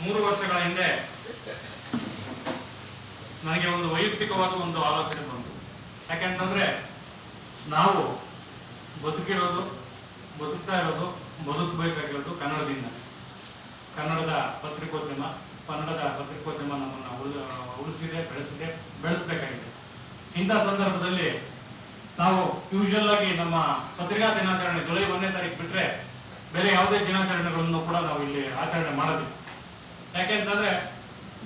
ಮೂರು ವರ್ಷಗಳ ಹಿಂದೆ ನನಗೆ ಒಂದು ವೈಯಕ್ತಿಕವಾದ ಒಂದು ಆಲೋಚನೆ ಬಂತು. ಯಾಕೆಂತಂದ್ರೆ ನಾವು ಬದುಕಿರೋದು, ಬದುಕ್ತಾ ಇರೋದು, ಬದುಕಬೇಕಾಗಿರೋದು ಕನ್ನಡದಿಂದ. ಕನ್ನಡದ ಪತ್ರಿಕೋದ್ಯಮ ಕನ್ನಡದ ಪತ್ರಿಕೋದ್ಯಮ ನಮ್ಮನ್ನು ಉಳಿ- ಉಳಿಸಿದೆ, ಬೆಳೆಸಿದೆ, ಬೆಳೆಸಬೇಕಾಗಿದೆ. ಇಂಥ ಸಂದರ್ಭದಲ್ಲಿ ನಾವು ಯೂಶಲ್ ಆಗಿ ನಮ್ಮ ಪತ್ರಿಕಾ ದಿನಾಚರಣೆ ಜುಲೈ ಒಂದನೇ ತಾರೀಕು ಬಿಟ್ಟರೆ ಬೇರೆ ಯಾವುದೇ ದಿನಾಚರಣೆಗಳನ್ನು ಕೂಡ ನಾವು ಇಲ್ಲಿ ಆಚರಣೆ ಮಾಡೋದಿಲ್ಲ. ಯಾಕೆಂತಂದ್ರೆ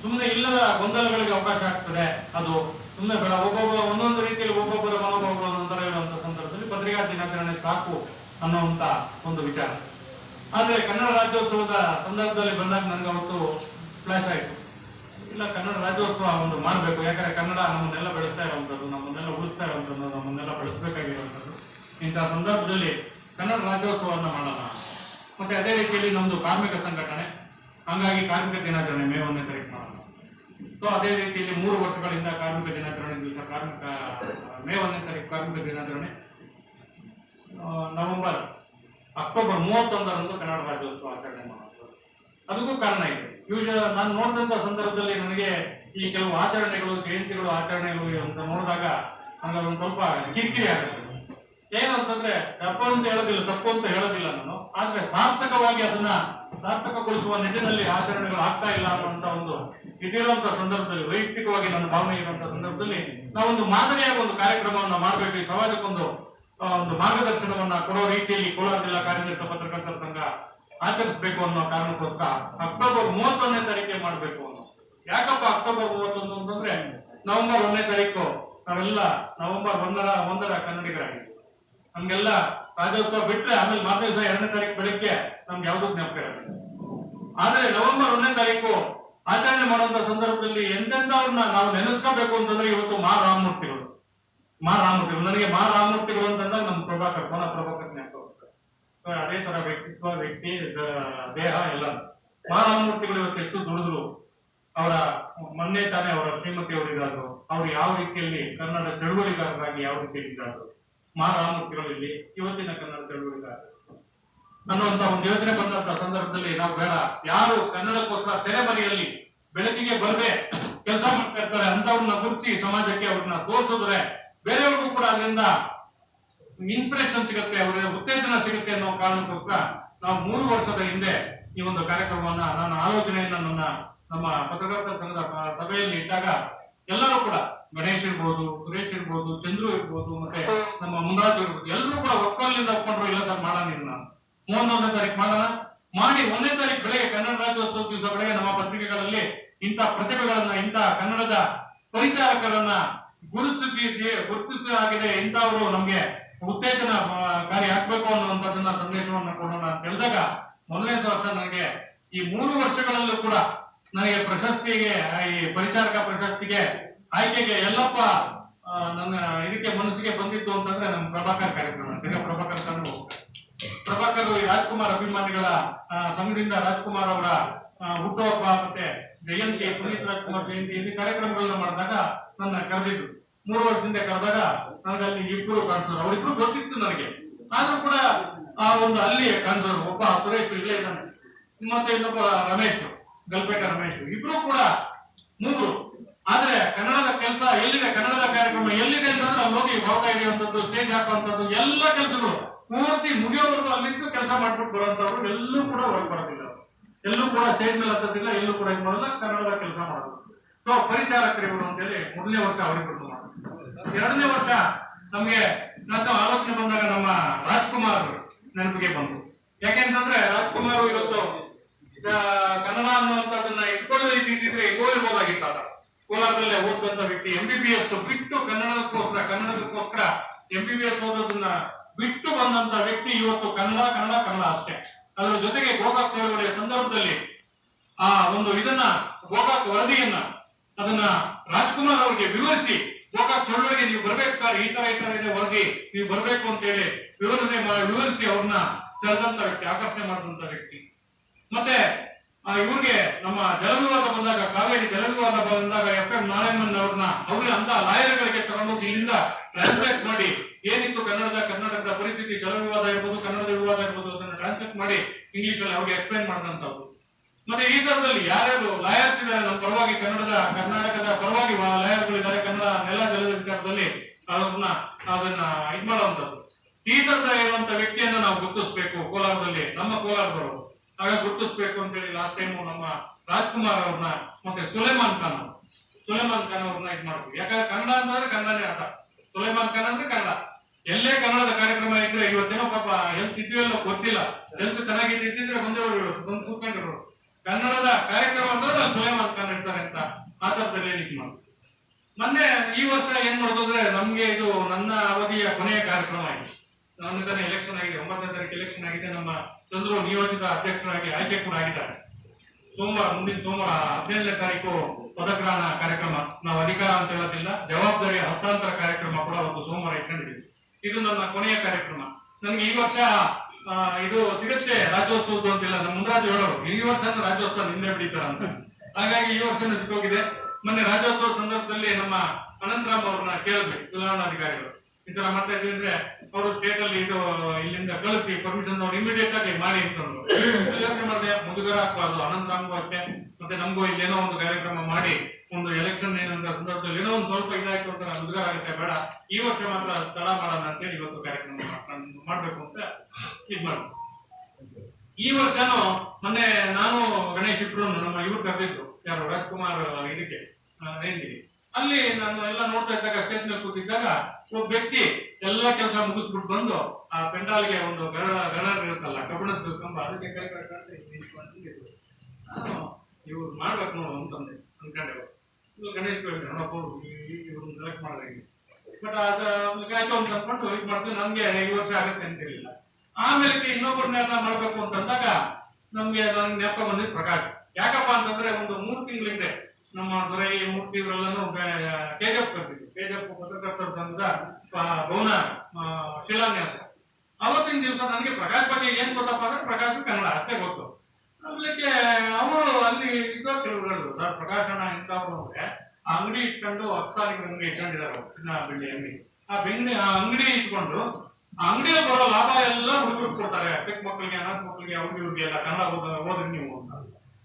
ಸುಮ್ಮನೆ ಇಲ್ಲದ ಗೊಂದಲಗಳಿಗೆ ಅವಕಾಶ ಆಗ್ತದೆ. ಅದು ಸುಮ್ಮನೆ ಬೇಡ, ಒಬ್ಬೊಬ್ಬ ಒಂದೊಂದು ರೀತಿಯಲ್ಲಿ ಒಬ್ಬೊಬ್ಬರ ಮನೋಭಾವಗಳು ಒಂದೊಂದರ ಇರುವಂತ ಸಂದರ್ಭದಲ್ಲಿ ಪತ್ರಿಕಾ ದಿನಾಚರಣೆ ಸಾಕು ಅನ್ನುವಂತ ಒಂದು ವಿಚಾರ. ಆದ್ರೆ ಕನ್ನಡ ರಾಜ್ಯೋತ್ಸವದ ಸಂದರ್ಭದಲ್ಲಿ ಬಂದಾಗ ನನಗೆ ಅವತ್ತು ಫ್ಲಾಶ್ ಆಯ್ತು. ಇಲ್ಲ, ಕನ್ನಡ ರಾಜ್ಯೋತ್ಸವ ಒಂದು ಮಾಡಬೇಕು. ಯಾಕಂದ್ರೆ ಕನ್ನಡ ನಮ್ಮನ್ನೆಲ್ಲ ಬೆಳೆಸ್ತಾ ಇರುವಂತದ್ದು ನಮ್ಮನ್ನೆಲ್ಲ ಉಳಿಸ್ತಾ ಇರುವಂತದ್ದು ನಮ್ಮನ್ನೆಲ್ಲ ಬೆಳೆಸಬೇಕಾಗಿರುವಂತದ್ದು ಇಂತಹ ಸಂದರ್ಭದಲ್ಲಿ ಕನ್ನಡ ರಾಜ್ಯೋತ್ಸವವನ್ನು ಮಾಡೋಣ. ಮತ್ತೆ ಅದೇ ರೀತಿಯಲ್ಲಿ ನಮ್ದು ಕಾರ್ಮಿಕ ಸಂಘಟನೆ. ಹಂಗಾಗಿ ಕಾರ್ಮಿಕ ದಿನಾಚರಣೆ ಮೇ ಒಂದನೇ ತಾರೀಕು ಮಾಡೋಣ ಸೊ ಅದೇ ರೀತಿಯಲ್ಲಿ ಮೂರು ವರ್ಷಗಳಿಂದ ಕಾರ್ಮಿಕ ದಿನಾಚರಣೆ ದಿವಸ ಕಾರ್ಮಿಕ ಮೇ ಒಂದನೇ ತಾರೀಕು ಕಾರ್ಮಿಕ ದಿನಾಚರಣೆ. ನವೆಂಬರ್, ಅಕ್ಟೋಬರ್ ಮೂವತ್ತೊಂದರಂದು ಕನ್ನಡ ರಾಜ್ಯೋತ್ಸವ ಆಚರಣೆ ಮಾಡೋದು ಅದಕ್ಕೂ ಕಾರಣ ಇದೆ. ಯೂಶಲ್ ನಾನು ನೋಡಿದಂತ ಸಂದರ್ಭದಲ್ಲಿ ನನಗೆ ಈ ಕೆಲವು ಆಚರಣೆಗಳು, ಜಯಂತಿಗಳು, ಆಚರಣೆಗಳು ಅಂತ ನೋಡಿದಾಗ ನನಗೆ ಒಂದು ಸ್ವಲ್ಪ ಕಿರಿಕಿರಿ ಆಗುತ್ತೆ. ಏನು ಅಂತಂದ್ರೆ ತಪ್ಪು ಅಂತ ಹೇಳೋದಿಲ್ಲ, ತಪ್ಪು ಅಂತ ಹೇಳೋದಿಲ್ಲ ನಾನು. ಆದ್ರೆ ಸಾರ್ಥಕವಾಗಿ ಅದನ್ನ ಸಾರ್ಥಕಗೊಳಿಸುವ ನಿಟ್ಟಿನಲ್ಲಿ ಆಚರಣೆಗಳು ಆಗ್ತಾ ಇಲ್ಲ ಅನ್ನುವಂತ ಒಂದು ಇದಿರುವಂತಹ ಸಂದರ್ಭದಲ್ಲಿ, ವೈಯಕ್ತಿಕವಾಗಿ ನನ್ನ ಭಾವನೆ ಇರುವಂತ ಸಂದರ್ಭದಲ್ಲಿ ನಾವೊಂದು ಮಾದರಿಯಾಗಿ ಒಂದು ಕಾರ್ಯಕ್ರಮವನ್ನು ಮಾಡಬೇಕು. ಈ ಸಮಾಜಕ್ಕೊಂದು ಒಂದು ಮಾರ್ಗದರ್ಶನವನ್ನ ಕೊಡೋ ರೀತಿಯಲ್ಲಿ ಕೋಲಾರ ಜಿಲ್ಲಾ ಕಾರ್ಯನಿರತ ಪತ್ರಕರ್ತರ ಸಂಘ ಆಚರಿಸಬೇಕು ಅನ್ನೋ ಕಾರಣಕ್ಕೋಸ್ಕರ ಅಕ್ಟೋಬರ್ ಮೂವತ್ತೊಂದನೇ ತಾರೀಕೆ ಮಾಡಬೇಕು ಅನ್ನೋ. ಯಾಕಪ್ಪ ಅಕ್ಟೋಬರ್ ಮೂವತ್ತೊಂದು ಅಂತಂದ್ರೆ ನವೆಂಬರ್ ಒಂದನೇ ತಾರೀಕು, ನಾವೆಲ್ಲ ನವೆಂಬರ್ ಒಂದರ ಒಂದರ ಕನ್ನಡಿಗರಾಗಿದ್ದೀವಿ. ನಮ್ಗೆಲ್ಲ ರಾಜ್ಯೋತ್ಸವ ಬಿಟ್ರೆ ಆಮೇಲೆ ಮಾರನೇ ದಿವಸ ಎರಡನೇ ತಾರೀಕು ಬೆಳಿಗ್ಗೆ ನಮ್ಗೆ ಯಾವ್ದು ಜ್ಞಾಪಕ ಇರಲ್ಲ. ಆದ್ರೆ ನವೆಂಬರ್ ಒಂದನೇ ತಾರೀಕು ಆಚರಣೆ ಮಾಡುವಂತ ಸಂದರ್ಭದಲ್ಲಿ ಎಂತೆಂತವ್ರನ್ನ ನಾವು ನೆನೆಸ್ಕೋಬೇಕು ಅಂತಂದ್ರೆ ಇವತ್ತು ಮಾ ರಾಮಮೂರ್ತಿಗಳು ಮಾ ರಾಮಮೂರ್ತಿಗಳು ನನಗೆ ಮಾ ರಾಮಮೂರ್ತಿಗಳು ಅಂತಂದಾಗ ನಮ್ಮ ಪ್ರಭಾಕರ್ ಕೋನ ಪ್ರಭಾಕರ್ ಜ್ಞಾಪಕ. ಅದೇ ತರ ವ್ಯಕ್ತಿತ್ವ, ವ್ಯಕ್ತಿ ದೇಹ ಎಲ್ಲ. ಮಾ ರಾಮಮೂರ್ತಿಗಳು ಇವತ್ತು ಎಷ್ಟು ದುಡಿದ್ರು. ಅವರ ಮೊನ್ನೆ ತಾನೇ ಅವರ ಶ್ರೀಮತಿ ಅವರಿಗಾದ್ರು ಅವ್ರು ಯಾವ ರೀತಿಯಲ್ಲಿ ಕನ್ನಡ ಚಳುವಳಿಗಾರರಾಗಿ ಯಾವ ರೀತಿಯಲ್ಲಿ ಇದ್ದಾದ್ರು ಮಾ ರಾಮಮೂರ್ತಿಗಳು ಇಲ್ಲಿ ಇವತ್ತಿನ ಕನ್ನಡ ತಿಳುವಳಿಕೆ ಅನ್ನುವಂತ ಒಂದು ಯೋಚನೆ ಬಂದಂತ ಸಂದರ್ಭದಲ್ಲಿ ನಾವು ಬೇಡ. ಯಾರು ಕನ್ನಡಕ್ಕೋಸ್ಕರ ತೆರೆಮರೆಯಲ್ಲಿ ಬೆಳಕಿಗೆ ಬರದೆ ಕೆಲಸ ಮಾಡ್ತಾ ಇರ್ತಾರೆ ಅಂತವ್ರನ್ನ ಗುರುತಿ ಸಮಾಜಕ್ಕೆ ಅವ್ರನ್ನ ತೋರಿಸಿದ್ರೆ ಬೇರೆಯವ್ರಿಗೂ ಕೂಡ ಅದರಿಂದ ಇನ್ಸ್ಪಿರೇಷನ್ ಸಿಗುತ್ತೆ, ಅವರಿಗೆ ಉತ್ತೇಜನ ಸಿಗುತ್ತೆ ಅನ್ನೋ ಕಾರಣಕ್ಕೋಸ್ಕರ ನಾವು ಮೂರು ವರ್ಷದ ಹಿಂದೆ ಈ ಒಂದು ಕಾರ್ಯಕ್ರಮವನ್ನ, ನನ್ನ ಆಲೋಚನೆಯನ್ನ ನನ್ನ ನಮ್ಮ ಪತ್ರಕರ್ತರ ಸಂಘದ ಸಭೆಯಲ್ಲಿ ಇಟ್ಟಾಗ ಎಲ್ಲರೂ ಕೂಡ ಗಣೇಶ್ ಇರ್ಬೋದು ಸುರೇಶ್ ಇರ್ಬೋದು ಚಂದ್ರು ಇರ್ಬೋದು ಮತ್ತೆ ನಮ್ಮ ಮುಂದಾಜು ಇರ್ಬೋದು ಎಲ್ಲರೂ ಕೂಡ ಒಕ್ಕಲಿಂದ ಒಪ್ಕೊಂಡ್ರು ಇಲ್ಲ ಸರ್ ಮಾಡೋಣ ನಾನು ಮೂವತ್ತೊಂದನೇ ತಾರೀಕು ಮಾಡೋಣ. ಮಾಡಿ ಒಂದನೇ ತಾರೀಕು ಬೆಳಗ್ಗೆ ಕನ್ನಡ ರಾಜ್ಯೋತ್ಸವ ದಿವಸ ಬೆಳಗ್ಗೆ ನಮ್ಮ ಪತ್ರಿಕೆಗಳಲ್ಲಿ ಇಂಥ ಪ್ರತಿಭೆಗಳನ್ನ ಇಂಥ ಕನ್ನಡದ ಪರಿಚಾರಕರನ್ನ ಗುರುತಿಸಿ ಗುರುತಿಸಲಾಗಿದೆ ಇಂಥವರು ನಮ್ಗೆ ಉತ್ತೇಜನ ಕಾರ್ಯ ಕಾರಿ ಆಗ್ಬೇಕು ಅನ್ನುವಂಥದ್ದನ್ನ ಸಂದೇಶವನ್ನ ಕೊಡೋಣ ಅಂತ ಹೇಳಿದಾಗ ಮೊದಲನೇ ವರ್ಷ ನನಗೆ ಈ ಮೂರು ವರ್ಷಗಳಲ್ಲೂ ಕೂಡ ನನಗೆ ಪ್ರಶಸ್ತಿಗೆ ಈ ಪರಿಚಾರಕ ಪ್ರಶಸ್ತಿಗೆ ಆಯ್ಕೆಗೆ ಎಲ್ಲಪ್ಪ ನನ್ನ ಇದಕ್ಕೆ ಮನಸ್ಸಿಗೆ ಬಂದಿತ್ತು ಅಂತಂದ್ರೆ ನಮ್ಮ ಪ್ರಭಾಕರ್ ಕಾರ್ಯಕ್ರಮ ಪ್ರಭಾಕರ್ ತಂದು ಪ್ರಭಾಕರ್ ರಾಜ್ಕುಮಾರ್ ಅಭಿಮಾನಿಗಳ ಸಂಘದಿಂದ ರಾಜ್ಕುಮಾರ್ ಅವರ ಹುಟ್ಟುಹಬ್ಬ ಮತ್ತೆ ಜಯಂತಿ, ಪುನೀತ್ ರಾಜ್ಕುಮಾರ್ ಜಯಂತಿ, ಈ ಕಾರ್ಯಕ್ರಮಗಳನ್ನ ಮಾಡಿದಾಗ ನನ್ನ ಕರೆದಿದ್ರು. ಮೂರು ವರ್ಷದಿಂದ ಕರೆದಾಗ ನನಗೆ ಅಲ್ಲಿ ಇಬ್ರು ಕಾಣಿಸೋರು, ಅವರಿಬ್ರು ಗೊತ್ತಿತ್ತು ನನಗೆ. ಆದ್ರೂ ಕೂಡ ಆ ಒಂದು ಅಲ್ಲಿ ಕಾಣಿಸೋರು, ಒಬ್ಬ ಸುರೇಶ್ ಇಲ್ಲೇ ಇದ್ದಾನೆ. ಮತ್ತೆ ಇನ್ನೊಬ್ಬ ರಮೇಶ್. ಗಲ್ಪೇಟ ರಮೇಶ್ ಇಬ್ರು ಕೂಡ ಮೂರು. ಆದ್ರೆ ಕನ್ನಡದ ಕೆಲಸ ಎಲ್ಲಿದೆ? ಕನ್ನಡದ ಕಾರ್ಯಕ್ರಮ ಎಲ್ಲಿದೆ ಅಂತಂದ್ರೆ ಅಲ್ಲಿ ಹೋಗಿ ಭಾವ ಹಿಡಿಯುವಂಥದ್ದು ಸ್ಟೇಜ್ ಹಾಕುವಂಥದ್ದು ಎಲ್ಲ ಕೆಲಸಗಳು ಪೂರ್ತಿ ಮುಗಿಯೋವರೆಗೂ ಅಲ್ಲಿಟ್ಟು ಕೆಲಸ ಮಾಡ್ಬಿಟ್ಟು ಬರುವಂತವ್ರು ಎಲ್ಲೂ ಕೂಡ ಹೊರಗೆ ಬರೋದಿಲ್ಲ. ಎಲ್ಲೂ ಕೂಡ ಸ್ಟೇಜ್ ಮೇಲೆ ಹತ್ತದಿಲ್ಲ, ಎಲ್ಲೂ ಕೂಡ ಮಾಡಲ್ಲ ಕನ್ನಡದ ಕೆಲಸ ಮಾಡೋದು ಸೊ ಪರಿಚಾರಕರಿವರು ಅಂತೇಳಿ ಮೊದಲನೇ ವರ್ಷ ಅವರಿಗೆ ಬಿಟ್ಟು ಮಾಡ್ತಾರೆ ಎರಡನೇ ವರ್ಷ ನಮ್ಗೆ ನಾವು ಆಲೋಚನೆ ಬಂದಾಗ ನಮ್ಮ ರಾಜ್ಕುಮಾರ್ ನೆನಪಿಗೆ ಬಂತು ಯಾಕೆಂತಂದ್ರೆ ರಾಜ್ಕುಮಾರ್ ಇವತ್ತು ಕನ್ನಡ ಅನ್ನುವಂಥದ್ದನ್ನ ಇಟ್ಕೊಳ್ಳದೆ ಇದ್ದಿದ್ರೆ ಆತ. ಕೋಲಾರದಲ್ಲೇ ಓದಂತ ವ್ಯಕ್ತಿ ಎಂ ಬಿ ಬಿ ಎಸ್ ಬಿಟ್ಟು ಕನ್ನಡಕ್ಕೋಸ್ಕರ ಕನ್ನಡಕ್ಕೋಸ್ಕರ ಎಂ ಬಿ ಬಿ ಎಸ್ ಓದೋದನ್ನ ಬಿಟ್ಟು ಬಂದಂತ ವ್ಯಕ್ತಿ ಇವತ್ತು ಕನ್ನಡ ಕನ್ನಡ ಕನ್ನಡ ಅಷ್ಟೇ. ಅದರ ಜೊತೆಗೆ ಗೋಕಾಕ್ ಚಳವಳಿಯ ಸಂದರ್ಭದಲ್ಲಿ, ಆ, ಒಂದು ಇದನ್ನ, ಗೋಕಾಕ್ ವರದಿಯನ್ನ ಅದನ್ನ ರಾಜ್ಕುಮಾರ್ ಅವರಿಗೆ ವಿವರಿಸಿ, ಗೋಕಾಕ್ ಚಳವಳಿಗೆ ನೀವು ಬರ್ಬೇಕು ಸರ್, ಈ ತರ ಈ ತರ ಇದೆ ವರದಿ, ನೀವು ಬರ್ಬೇಕು ಅಂತ ಹೇಳಿ ವಿವರಣೆ ವಿವರಿಸಿ ಅವ್ರನ್ನ ಸೆಳೆದಂತ ವ್ಯಕ್ತಿ, ಆಕರ್ಷಣೆ ಮಾಡಿದಂತ ವ್ಯಕ್ತಿ. ಮತ್ತೆ ಇವ್ರಿಗೆ ನಮ್ಮ ಜಲವಿವಾದ ಬಂದಾಗ, ಕಾವೇರಿ ಜಲವಿವಾದ ಬಂದಾಗ ಎಫ್ ಎಂ ನಾರಾಯಣನ್ ಅವ್ರನ್ನ ಅವ್ರಿಗೆ ಅಂತ ಲಾಯರ್ಗಳಿಗೆ ತಗೊಂಡೋಗಿ ಇಲ್ಲಿಂದ ಟ್ರಾನ್ಸ್ಲೇಟ್ ಮಾಡಿ ಏನಿತ್ತು ಕನ್ನಡದ, ಕರ್ನಾಟಕದ ಪರಿಸ್ಥಿತಿ, ಜಲವಿವಾದ ಇರ್ಬೋದು, ಕನ್ನಡದ ವಿವಾದ ಇರ್ಬೋದು ಅದನ್ನ ಟ್ರಾನ್ಸ್ಲೇಟ್ ಮಾಡಿ ಇಂಗ್ಲಿಷ್ ಅಲ್ಲಿ ಅವ್ರಿಗೆ ಎಕ್ಸ್ಪ್ಲೈನ್ ಮಾಡಿದಂತವ್ರು ಮತ್ತೆ ಈ ತರದಲ್ಲಿ ಯಾರ್ಯಾರು ಲಾಯರ್ಸ್ ಇದ್ದಾರೆ ನಮ್ಮ ಪರವಾಗಿ ಕನ್ನಡದ, ಕರ್ನಾಟಕದ ಪರವಾಗಿ ಲಾಯರ್ಗಳಿದ್ದಾರೆ ಕನ್ನಡ ನೆಲ ಜಲದ ವಿಚಾರದಲ್ಲಿ ಅದನ್ನ ಅದನ್ನ ಇದ್ ಮಾಡುವಂತದ್ದು ಈ ತರದ ಇರುವಂತ ವ್ಯಕ್ತಿಯನ್ನ ನಾವು ಗುರುತಿಸ್ಬೇಕು ಕೋಲಾರದಲ್ಲಿ, ನಮ್ಮ ಕೋಲಾರದವರು. ಆಗ ಗುರುತಿಸ್ಬೇಕು ಅಂತ ಹೇಳಿ ಲಾಸ್ಟ್ ಟೈಮ್ ನಮ್ಮ ರಾಜ್ಕುಮಾರ್ ಅವ್ರನ್ನ, ಮತ್ತೆ ಸುಲೇಮಾನ್ ಖಾನ್. ಸುಲೇಮಾನ್ ಖಾನ್ ಅವ್ರನ್ನ ಇದು ಮಾಡ್ತೀವಿ ಯಾಕಂದ್ರೆ ಕನ್ನಡ ಅಂತಂದ್ರೆ ಕನ್ನಡನೇ ಆಟ ಸುಲೇಮಾನ್ ಖಾನ್ ಅಂದ್ರೆ ಕನ್ನಡ. ಎಲ್ಲೇ ಕನ್ನಡದ ಕಾರ್ಯಕ್ರಮ ಇದ್ರೆ ಇವತ್ತೇನೋ ಪಾಪ ಹೆಲ್ತ್ ಇದೆಯಲ್ಲೋ ಗೊತ್ತಿಲ್ಲ. ಹೆಲ್ತ್ ಚೆನ್ನಾಗಿದ್ದಿದ್ರೆ ಮುಂದೆ ಬಂದು ಕೂತ್ಕೊಂಡಿರೋರು ಕನ್ನಡದ ಕಾರ್ಯಕ್ರಮ ಅಂದ್ರೆ ಸುಲೇಮಾನ್ ಖಾನ್ ಇರ್ತಾರೆ ಅಂತ ಆ ಥರದಲ್ಲಿ ಇದು ಮಾಡಿ ಮೊನ್ನೆ ಈ ವರ್ಷ ಏನ್ ನೋಡಿದ್ರೆ ನಮ್ಗೆ ಇದು ನನ್ನ ಅವಧಿಯ ಕೊನೆಯ ಕಾರ್ಯಕ್ರಮ ಆಗಿದೆ ನನ್ನ ಎಲೆಕ್ಷನ್ ಆಗಿದೆ, ಒಂಬತ್ತನೇ ತಾರೀಕು ಎಲೆಕ್ಷನ್ ಆಗಿದೆ, ನಮ್ಮ ಚಂದ್ರು ನಿಯೋಜಿತ ಅಧ್ಯಕ್ಷರಾಗಿ ಆಯ್ಕೆ ಕೂಡ ಆಗಿದ್ದಾರೆ. ಸೋಮವಾರ, ಮುಂದಿನ ಸೋಮವಾರ ಹದಿನೈದನೇ ತಾರೀಕು ಪದಗ್ರಹಣ ಕಾರ್ಯಕ್ರಮ. ನಾವು ಅಧಿಕಾರ ಅಂತ ಹೇಳೋದಿಲ್ಲ ಜವಾಬ್ದಾರಿಯ ಹಸ್ತಾಂತರ ಕಾರ್ಯಕ್ರಮ ಕೂಡ ಒಂದು ಸೋಮವಾರ ಇಟ್ಕೊಂಡಿದ್ದೀವಿ. ಇದು ನನ್ನ ಕೊನೆಯ ಕಾರ್ಯಕ್ರಮ. ನನ್ಗೆ ಈ ವರ್ಷ ಇದು ಸಿಗುತ್ತೆ ರಾಜ್ಯೋತ್ಸವದ್ದು ಅಂತಿಲ್ಲ, ನಮ್ಮ ಮುಂದ್ರಾಜ್ ಹೇಳೋರು, ಈ ವರ್ಷ ರಾಜ್ಯೋತ್ಸವ ನಿನ್ನೆ ಬಿಡಿತಾರ ಅಂತ. ಹಾಗಾಗಿ ಈ ವರ್ಷ ಹೋಗಿದೆ ಮೊನ್ನೆ ರಾಜ್ಯೋತ್ಸವ ಸಂದರ್ಭದಲ್ಲಿ ನಮ್ಮ ಅನಂತರಾಮ್ ಅವ್ರನ್ನ ಕೇಳಿದ್ವಿ, ಚುನಾವಣಾಧಿಕಾರಿಗಳು. ಈ ತರ ಮಾಡ್ತಾ ಇದ್ರೆ ಅವರು ಅಲ್ಲಿ ಇದು, ಇಲ್ಲಿಂದ ಕಳಿಸಿ ಪರ್ಮಿಷನ್ ಅವ್ರು ಇಮಿಡಿಯೇಟ್ ಆಗಿ ಮಾಡಿ ಅಂತಂದ್ರು ಯೋಚನೆ ಮಾಡಿದೆ ಮುಜುಗರ ಹಾಕಬಾರ್ದು ಅನಂತ ಅಷ್ಟೇ ಮತ್ತೆ ನಮಗೂ ಇಲ್ಲೇನೋ ಒಂದು ಕಾರ್ಯಕ್ರಮ ಮಾಡಿ, ಒಂದು ಎಲೆಕ್ಷನ್ ಏನಂತ ಸಂದರ್ಭದಲ್ಲಿ ಏನೋ ಒಂದು ಸ್ವಲ್ಪ ಇದಾಯ್ತು ಅಂತ ಮುಜುಗರ ಆಗುತ್ತೆ, ಬೇಡ. ಈ ವರ್ಷ ಮಾತ್ರ ಸ್ಥಳ ಮಾಡೋಣ ಅಂತೇಳಿ ಇವತ್ತು ಕಾರ್ಯಕ್ರಮ ಮಾಡ್ಬೇಕು ಅಂತ ಇದು ಮಾಡ್ಬೇಕು. ಈ ವರ್ಷನೂ ಮೊನ್ನೆ ನಾನು ಗಣೇಶ್ ಇಬ್ರು ನಮ್ಮ ಇವ್ರು ಕರೆದಿದ್ರು ಯಾರು? ರಾಜ್ಕುಮಾರ್, ಇದಕ್ಕೆ ರೇಂಜಿಗೆ ಅಲ್ಲಿ ನಾನು ಎಲ್ಲ ನೋಡ್ತಾ ಇದ್ದಾಗ ಸ್ಟೇಜ್ ಮೇಲೆ ಕೂತಿದ್ದಾಗ ಒಬ್ಬ ವ್ಯಕ್ತಿ ಎಲ್ಲ ಕೆಲಸ ಮುಗಿಸ್ಬಿಟ್ಟು ಬಂದು ಆ ಪೆಂಡಾಲ್ಗೆ ಒಂದು ಗರ ಗರ ಇರುತ್ತಲ್ಲ, ಕಬ್ಬಣದ ಕಂಬ, ಅದಕ್ಕೆ ಕೈ ಕಟ್ಕೊಂಡು ಇವ್ರು ಮಾಡ್ಬೇಕು ನೋಡು ಅಂತಂದೆ, ಅನ್ಕೊಂಡೆ ಇವ್ರು ಗಣೇಶ್ ನೋಡಪ್ಪ ಇವ್ರನ್ನ ಸೆಲೆಕ್ಟ್ ಮಾಡಿದ್ರೆ ಬಟ್ ಅದ್ರ ಆಯ್ತು ಅಂತ ಅನ್ಕೊಂಡು ಇದು ಮಾಡ್ತೀವಿ ನಮ್ಗೆ ಈ ವರ್ಷ ಆಗತ್ತೆ ಅಂತ ಹೇಳಿಲ್ಲ. ಆಮೇಲೆ ಇನ್ನೊಬ್ಬರನ್ನ ಮಾಡ್ಬೇಕು ಅಂತಂದಾಗ ನಮ್ಗೆ ನನ್ಗೆ ನೆಪ ಬಂದಿದ್ದು ಪ್ರಕಾಶ್. ಯಾಕಪ್ಪ ಅಂತಂದ್ರೆ ಒಂದು ಮೂರು ತಿಂಗಳ ಹಿಂದೆ ನಮ್ಮ ದೊರೈ ಮೂರ್ತಿ ಇವರೆಲ್ಲನೂ ತೇಜಪ್ ಕರ್ತಿದ್ರು ತೇಜಪ್ಪು ಪತ್ರಕರ್ತರ ಪ- ಭವನ ಶಿಲಾನ್ಯಾಸ. ಅವತ್ತಿನ ದಿವಸ ನನಗೆ ಪ್ರಕಾಶ್ ಬಗ್ಗೆ ಏನ್ ಗೊತ್ತಪ್ಪ ಅಂದ್ರೆ ಪ್ರಕಾಶ್ ಕನ್ನಡ, ಅಷ್ಟೇ ಗೊತ್ತು. ಅದಕ್ಕೆ ಅವರು ಅಲ್ಲಿ ಕೆಲವರು ಸರ್ ಪ್ರಕಾಶ್ ಅಣ್ಣ ಇಂಥವ್ರು ಅಂದ್ರೆ ಆ ಅಂಗಡಿ ಇಟ್ಕೊಂಡು ಅಕ್ಸಾರಿ ಅಂಗಡಿ ಇಟ್ಕೊಂಡಿದ್ದಾರೆ ಚಿನ್ನ ಬೆಳ್ಳಿ ಅಂಗಡಿ. ಆ ಬೆಂಗಡಿ ಆ ಅಂಗಡಿ ಇಟ್ಕೊಂಡು, ಆ ಅಂಗಡಿಯಲ್ಲಿ ಬರೋ ಲಾಭ ಎಲ್ಲ ಹುಡುಗರು ಕೊಡ್ತಾರೆ. ಚಿಕ್ಕ ಮಕ್ಕಳಿಗೆ, ಅನಾಥ ಮಕ್ಕಳಿಗೆ, ಅವ್ರಿಗೆ ಇವ್ರಿಗೆ ಎಲ್ಲ ಕನ್ನಡ ಹೋದ್ರೆ ಓದ್ರಿ ನೀವು ಅಂತ.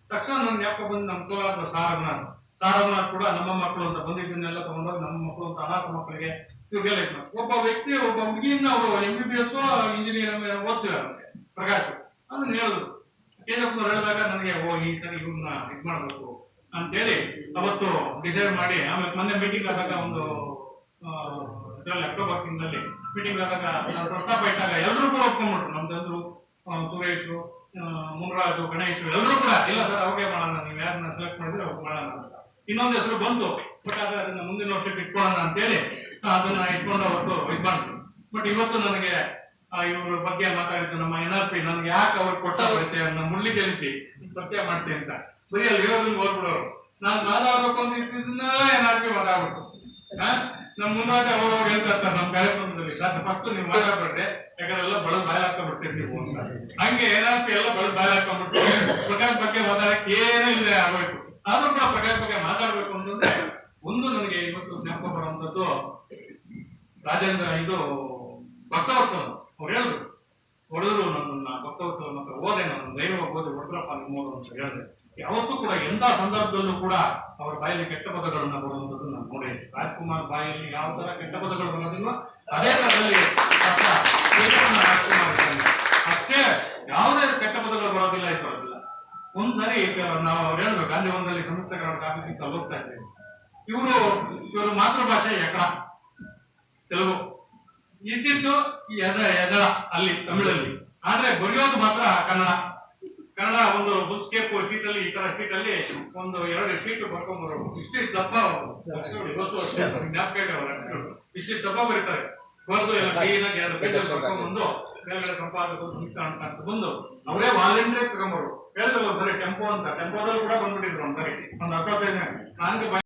ತಕ್ಷಣ ನನ್ ಯಾಕೆ ಬಂದು ನಮ್ಮ ಕೋಲಾರದ ಸಾರನಾಥ್ ಸಾರನಾಥ್ ಕೂಡ ನಮ್ಮ ಮಕ್ಕಳು ಅಂತ ಬಂದಿದ್ದನ್ನೆಲ್ಲ ತಗೊಂಡೋಗಿ ನಮ್ಮ ಮಕ್ಕಳು ಅಂತ ಅನಾಥ ಮಕ್ಕಳಿಗೆ ಇವ್ರಿಗೆಲ್ಲ. ಒಬ್ಬ ವ್ಯಕ್ತಿ, ಒಬ್ಬ ಹುಡುಗಿಯಿಂದ ಅವರು M B B S engineer ಓದ್ತಿದ್ದಾರೆ Prakash. ಅದನ್ನ ಹೇಳಿದ್ರು ಕೇಂದ್ರ ಹೇಳಿದಾಗ ನನಗೆ, ಓ, ಈ ಸರಿ ಇವ್ರನ್ನ ಇದು ಮಾಡಬೇಕು. ಅಂತೇಳಿ ಅವತ್ತು ಡಿಸೈಡ್ ಮಾಡಿ, ಆಮೇಲೆ ಮೊನ್ನೆ ಮೀಟಿಂಗ್ ಆದಾಗ ಒಂದು ಅಕ್ಟೋಬರ್ ತಿಂಗಳಲ್ಲಿ ಮೀಟಿಂಗ್ ಆದಾಗ ಪ್ರಸ್ತಾಪ ಇಟ್ಟಾಗ ಎಲ್ಲರೂ ಕೂಡ ಒಪ್ಕೊಂಡ್ಬಿಟ್ರು. ನಮ್ದಂದ್ರು ಸುರೇಶ್ ಮುಂಗರಾಜು ಗಣೇಶ್ ಎಲ್ಲರೂ ಕೂಡ, ಇಲ್ಲ ಸರ್, ಅವ್ರಿಗೆ ಮಾಡೋಣ, ನೀವು ಯಾರನ್ನ ಸೆಲೆಕ್ಟ್ ಮಾಡಿದ್ರೆ ಅವ್ರಿಗೆ ಮಾಡೋಣ ಅಂತ. ಇನ್ನೊಂದು ಹೆಸರು ಬಂತು. ಬಟ್ ಆದ್ರೆ ಅದನ್ನ ಮುಂದಿನ ವರ್ಷಕ್ಕೆ ಇಟ್ಕೊಳ್ಳೋಣ ಅಂತೇಳಿ ಅದನ್ನ ಇಟ್ಕೊಂಡು ಅವತ್ತು ಇದು ಬಂತು ಬಟ್ ಇವತ್ತು ನನಗೆ ಇವ್ರ ಬಗ್ಗೆ ಮಾತಾಡಿದ್ದು ನಮ್ಮ ಎನ್ ಆರ್ ಪಿ, ನನ್ಗೆ ಯಾಕೆ ಅವ್ರು ಕೊಟ್ಟ ಪರಿಚಯ, ನಮ್ಮ ಮುಳ್ಳಿ ಜಯಂತಿ ಪರಿಚಯ ಮಾಡಿಸಿ ಅಂತ. ಬರೀ ಅಲ್ಲಿ ಇರೋದನ್ನ ಓದ್ಬಿಡೋರು. ನಾನ್ ಮಾತಾಡ್ಬೇಕು ಅಂತ ಇದ್ದಿದ್ದನ್ನ ಎನ್ ಆರ್ ಪಿ ಮಾತಾಡ್ಬಿಟ್ಟು ಆ? ನಮ್ ಮುಂದಾಟ ಅವ್ರು ಹೇಳ್ತಾ ಇರ್ತಾರೆ ನಮ್ಮ ಕಾರ್ಯಕ್ರಮದಲ್ಲಿ ಸರ್ ಫಸ್ಟ್ ನೀವು ಮಾತಾಡ್ಬಿಟ್ರೆ ಯಾಕಂದ್ರೆ ಎಲ್ಲ ಬಳಲ್ ಬಾಯ್ ಹಾಕೊಂಡ್ಬಿಡ್ತೀರಿ ನೀವು ಅಂತ. ಹಂಗೆ ಎನ್ ಆರ್ ಪಿ ಎಲ್ಲ ಬಳಲ್ ಬಾಯ್ ಹಾಕೊಂಡ್ಬಿಟ್ಟು ಪ್ರಕಾಶ್ ಬಗ್ಗೆ ಮಾತಾಡಕ್ಕೆ ಏನೂ ಇಲ್ಲ ಆಗೋಯ್ತು. ಆದ್ರೂ ಕೂಡ ಪ್ರಕಾಶ್ ಬಗ್ಗೆ ಮಾತಾಡಬೇಕು ಅಂತಂದ್ರೆ ಒಂದು ನನಗೆ ಇವತ್ತು ಜ್ಞಾಪಕ ಬರುವಂತದ್ದು ರಾಜೇಂದ್ರ ಇದು ಭಕ್ತವತ್ಸವ. ಅವ್ರು ಹೇಳಿದ್ರು, ಹೊಡೆದ್ರು ನನ್ನನ್ನ, ಭಕ್ತವತ್ಸವ ಮತ್ತೆ ಓದೆ ನನ್ನ ದೈವ ಓದಿ ಹೊಡೆದ್ರಪ್ಪ ನಿಮ್ಮೋದು ಅಂತ ಹೇಳಿದೆ. ಯಾವತ್ತೂ ಕೂಡ ಎಂಥ ಸಂದರ್ಭದಲ್ಲೂ ಕೂಡ ಅವರ ಬಾಯಲ್ಲಿ ಕೆಟ್ಟ ಪದಗಳನ್ನ ಬರುವಂತದ್ದು ನಾನು ನೋಡಿ ರಾಜ್ಕುಮಾರ್ ಬಾಯಲ್ಲಿ ಯಾವ ತರ ಕೆಟ್ಟ ಪದಗಳು ಬರೋದಿಲ್ಲ ಅದೇ ತರದಲ್ಲಿ. ಅಷ್ಟೇ, ಯಾವುದೇ ಒಂದ್ಸರಿ ನಾವು ಅವ್ರು ಹೇಳಿದ್ರು ಗಾಂಧಿವನದಲ್ಲಿ ಸಂಯುಕ್ತ ಕರ್ನಾಟಕ ಆಫೀಸಿಗೆ ಅಲ್ಲಿ ಹೋಗ್ತಾ ಇದ್ದೇವೆ. ಇವರು ಇವರು ಮಾತೃಭಾಷೆ ಎಕಡ ತೆಲುಗು. ಇದ್ದಿದ್ದು ಎದ ಎದಳ ಅಲ್ಲಿ ತಮಿಳಲ್ಲಿ. ಆದ್ರೆ ಬರೆಯೋದು ಮಾತ್ರ ಕನ್ನಡ. ಕನ್ನಡ ಒಂದು ಬುಕ್ ಸ್ಕೇಪ್ ಶೀಟ್ ಅಲ್ಲಿ ಈ ತರ ಶೀಟ್ ಅಲ್ಲಿ ಒಂದು ಎರಡು ಶೀಟ್ ಬರ್ಕೊಂಡ್ ಬರೋದು. ಇಷ್ಟಿಷ್ಟು ದಪ್ಪ ಇವತ್ತು ಜ್ಞಾಪಕ ಇಷ್ಟು ದಪ್ಪ ಬರೀತಾರೆ. ಬರೆದು ಎಲ್ಲ ಕ್ಲೀನಾಗಿ ಎರಡು ಪೇಜ್ ಬರ್ಕೊಂಡ್ ಬಂದು ಮೇಲ್ಗಡೆ ಸಂಪಾದಕ ಅಂತ ಬಂದು ಅವರೇ ವಾಲಂಟಿಯರ್ ತಗೊಂಬರು ಹೇಳಿದ್ರು ಬರೀ ಟೆಂಪೋ ಅಂತ ಟೆಂಪೋದಲ್ಲಿ ಕೂಡ ಬಂದ್ಬಿಟ್ಟಿದ್ರು ಒಂದ್ಸರಿ ಒಂದು ಹತ್ತೈದು ನನಗೆ